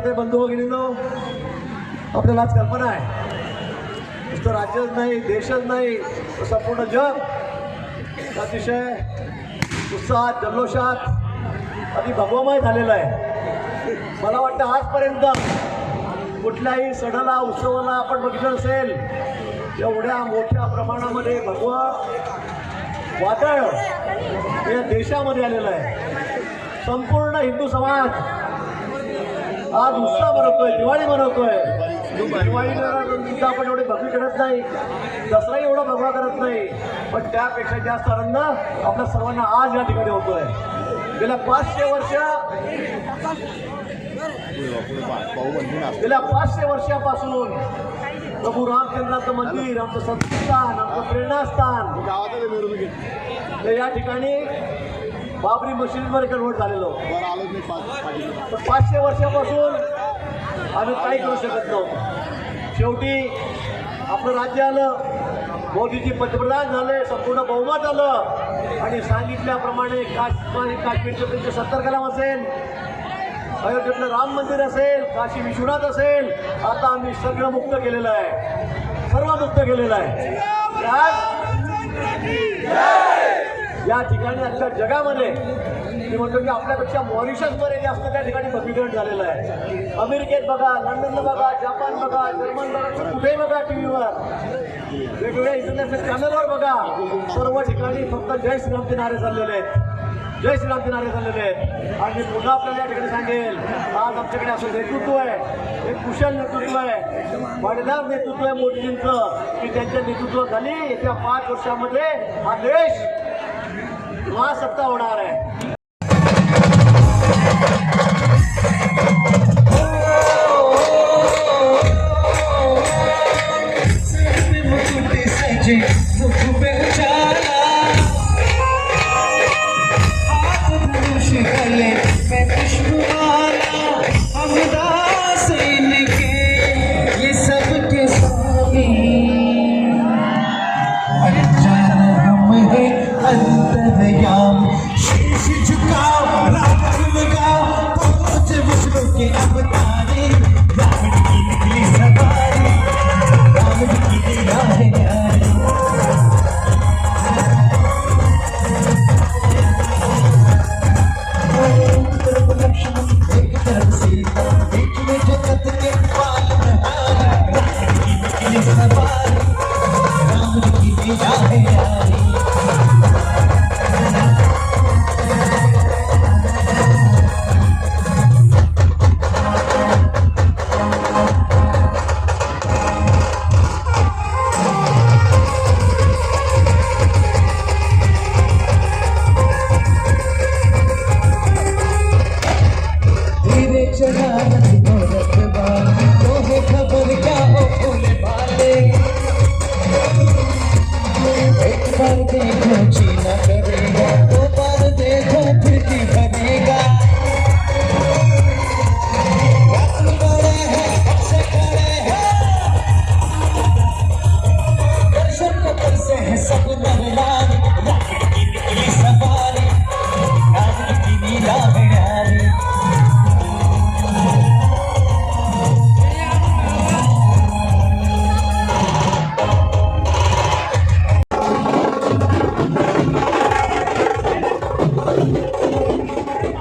कार्यकर्ते बंधू भगिनींनो. आपल्याला आज कल्पना आहे. नुसतं राज्यच नाही देशच नाही संपूर्ण जग अतिशय उत्साहात जल्लोषात अति भगवमय झालेलं आहे. मला वाटतं आजपर्यंत कुठल्याही सणाला उत्सवाला आपण बघितलं असेल एवढ्या मोठ्या प्रमाणामध्ये भगवा वादळ या देशामध्ये आलेलं आहे. संपूर्ण हिंदू समाज आज उत्साह मनवतोय दिवाळी मनवतोय दिवाळीला आपण एवढे भगवी करत नाही. दसराही एवढा भगवा करत नाही. पण त्यापेक्षा जास्त आनंद आपल्या सर्वांना आज या ठिकाणी होतोय. गेल्या पाचशे वर्ष गेल्या पाचशे वर्षापासून प्रभू रामचंद्राचं मंदिर आमचं संस्थान आमचं प्रेरणास्थान. तर या ठिकाणी बाबरी मशिदीवर कन्वर्ट झालेलो. पण पाचशे वर्षापासून आम्ही काही करू शकत नव्हतो. शेवटी आपलं राज्य आलं मोदीजी पंतप्रधान झाले संपूर्ण बहुमत आलं. आणि सांगितल्याप्रमाणे काश्मीर काश्मीरचे त्यांचे सत्तर कलाम असेल अयोध्येतलं राम मंदिर असेल काशी विश्वनाथ असेल आता आम्ही सगळं मुक्त केलेलं आहे. सर्व मुक्त केलेलं आहे. या ठिकाणी आजच्या जगामध्ये मी म्हणतो की आपल्यापेक्षा मॉरिशसमध्ये जास्त त्या ठिकाणी भगवीकरण झालेलं आहे. अमेरिकेत बघा लंडनला बघा जपान बघा जर्मन बघा कुठेही बघा टी व्हीवर वेगवेगळ्या इंटरनॅशनल चॅनलवर बघा. सर्व ठिकाणी फक्त जय श्रीरामचे नारे चाललेले आहेत. जय श्रीरामचे नारे चाललेले आहेत. आणि मी पुन्हा आपल्याला या ठिकाणी सांगेल आज आमच्याकडे असं नेतृत्व आहे. एक कुशल नेतृत्व आहे. वडदार नेतृत्व आहे मोदीजींचं की त्यांच्या नेतृत्वाखाली येत्या पाच वर्षामध्ये हा देश महासत्ता होणार आहे. ben de yam